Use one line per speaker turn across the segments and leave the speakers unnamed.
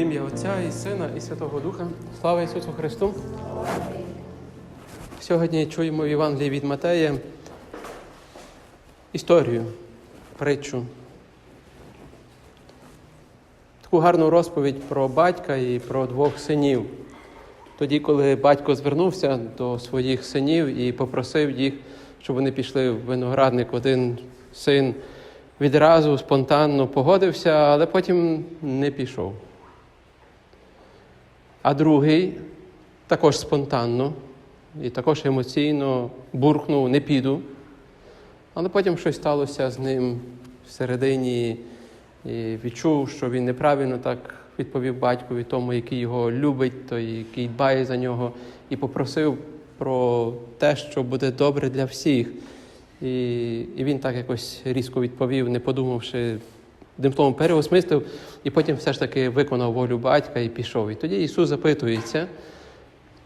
Ім'я Отця і Сина, і Святого Духа. Слава Ісусу Христу! Сьогодні чуємо в Євангелії від Матея історію, притчу. Таку гарну розповідь про батька і про двох синів. Тоді, коли батько звернувся до своїх синів і попросив їх, щоб вони пішли в виноградник, один син відразу спонтанно погодився, але потім не пішов. А другий також спонтанно і також емоційно бурхнув, не піду. Але потім щось сталося з ним всередині, і відчув, що він неправильно так відповів батькові тому, який його любить, той, який дбає за нього, і попросив про те, що буде добре для всіх. І, і він так якось різко відповів, не подумавши, одним переосмислив, і потім все ж таки виконав волю батька і пішов. І тоді Ісус запитується,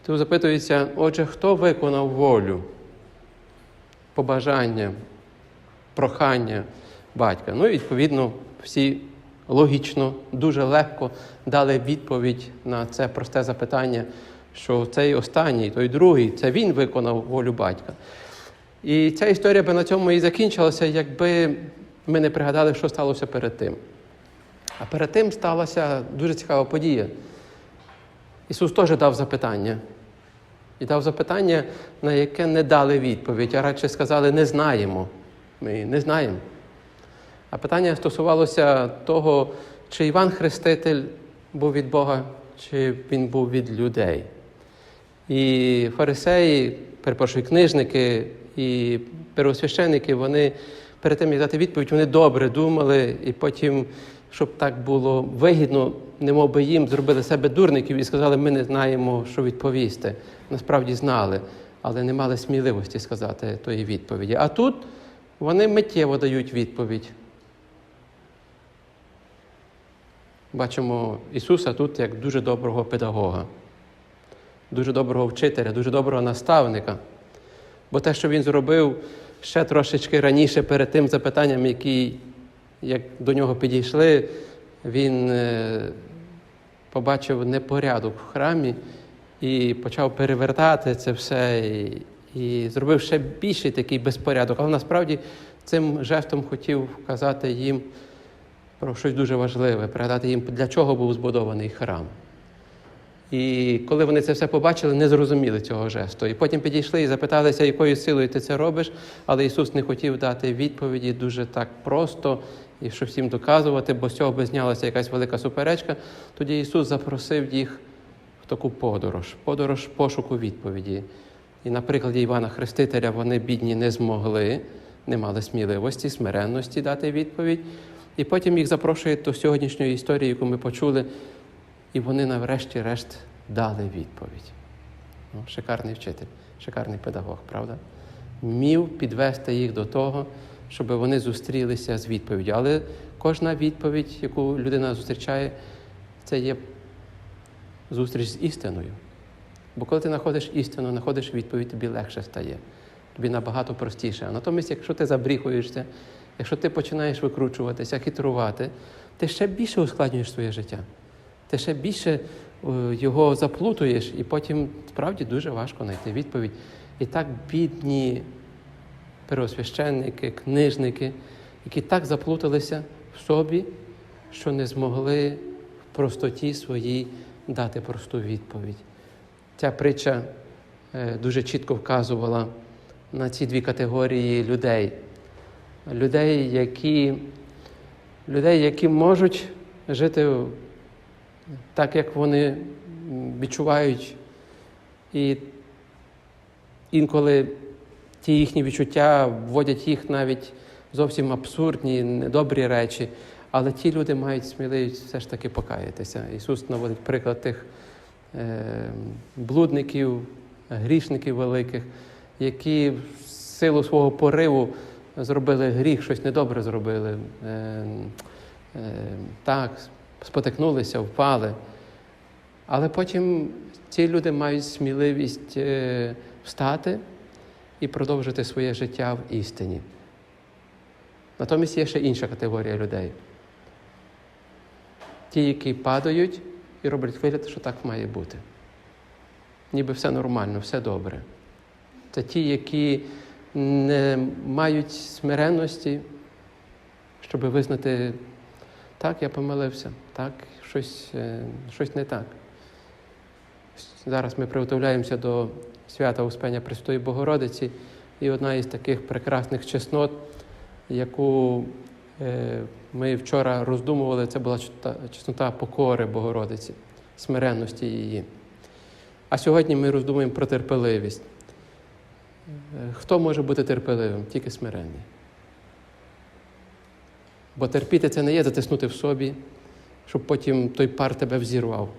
тут запитується, отже, хто виконав волю, побажання, прохання батька? Ну і відповідно всі логічно, дуже легко дали відповідь на це просте запитання, що цей останній, той другий, це він виконав волю батька. І ця історія би на цьому і закінчилася, якби ми не пригадали, що сталося перед тим. А перед тим сталася дуже цікава подія. Ісус теж дав запитання. І дав запитання, на яке не дали відповідь, а радше сказали, не знаємо. Ми не знаємо. А питання стосувалося того, чи Іван Хреститель був від Бога, чи він був від людей. І фарисеї, перепрошую, книжники і первосвященники, вони перед тим, як дати відповідь, вони добре думали, і потім, щоб так було вигідно, немов би їм зробили себе дурників і сказали, ми не знаємо, що відповісти. Насправді знали, але не мали сміливості сказати тої відповіді. А тут вони миттєво дають відповідь. Бачимо Ісуса тут як дуже доброго педагога, дуже доброго вчителя, дуже доброго наставника. Бо те, що він зробив ще трошечки раніше перед тим запитанням, які як до нього підійшли, він е, побачив непорядок в храмі і почав перевертати це все, і, і зробив ще більший такий безпорядок. Але насправді цим жестом хотів вказати їм про щось дуже важливе, передати їм, для чого був збудований храм. І коли вони це все побачили, не зрозуміли цього жесту. І потім підійшли і запиталися, якою силою ти це робиш, але Ісус не хотів дати відповіді дуже так просто і що всім доказувати, бо з цього би знялася якась велика суперечка. Тоді Ісус запросив їх в таку подорож, подорож пошуку відповіді. І на прикладі Івана Хрестителя вони бідні не змогли, не мали сміливості, смиренності дати відповідь. І потім їх запрошують до сьогоднішньої історії, яку ми почули. І вони наврешті-решт дали відповідь. Ну, Шикарний вчитель, шикарний педагог, правда? Мів підвести їх до того, щоб вони зустрілися з відповіддю. Але кожна відповідь, яку людина зустрічає, це є зустріч з істиною. Бо коли ти знаходиш істину, знаходиш відповідь, тобі легше стає, тобі набагато простіше. А натомість, якщо ти забріхуєшся, якщо ти починаєш викручуватися, хитрувати, ти ще більше ускладнюєш своє життя ти ще більше його заплутуєш, і потім справді дуже важко знайти відповідь. І так бідні первосвященники, книжники, які так заплуталися в собі, що не змогли в простоті своїй дати просту відповідь. Ця притча дуже чітко вказувала на ці дві категорії людей. Людей, які, людей, які можуть жити так, як вони відчувають, і інколи ті їхні відчуття вводять їх навіть зовсім абсурдні, недобрі речі, але ті люди мають сміливість все ж таки покаятися. Ісус наводить приклад тих е, блудників, грішників великих, які в силу свого пориву зробили гріх, щось недобре зробили. Е, е, так, спотикнулися, впали. Але потім ці люди мають сміливість встати і продовжити своє життя в істині. Натомість є ще інша категорія людей. Ті, які падають, і роблять вигляд, що так має бути. Ніби все нормально, все добре. Це ті, які не мають смиренності, щоб визнати, так, я помилився, так, щось, е, щось не так. Зараз ми приготовляємося до свята Успення Престої Богородиці, і одна із таких прекрасних чеснот, яку е, ми вчора роздумували, це була чеснота- покори Богородиці, смиренності її. А сьогодні ми роздумуємо про терпеливість. Е, Хто може бути терпеливим? Тільки смиренний. Бо терпіти це не є затиснути в собі, щоб потім той пар тебе взірвав.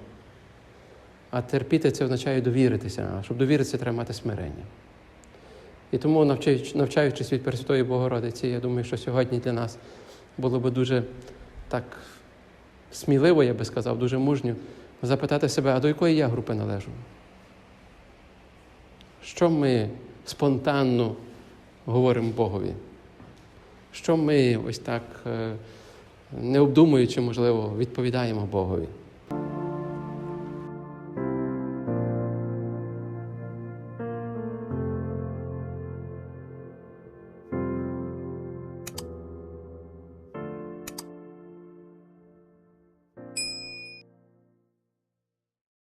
А терпіти це означає довіритися. А щоб довіритися, треба мати смирення. І тому, навчаючись від Пресвятої Богородиці, я думаю, що сьогодні для нас було би дуже так сміливо, я би сказав, дуже мужньо запитати себе, а до якої я групи належу? Що ми спонтанно говоримо Богові? Що ми ось так, е, не обдумуючи, можливо, відповідаємо Богові?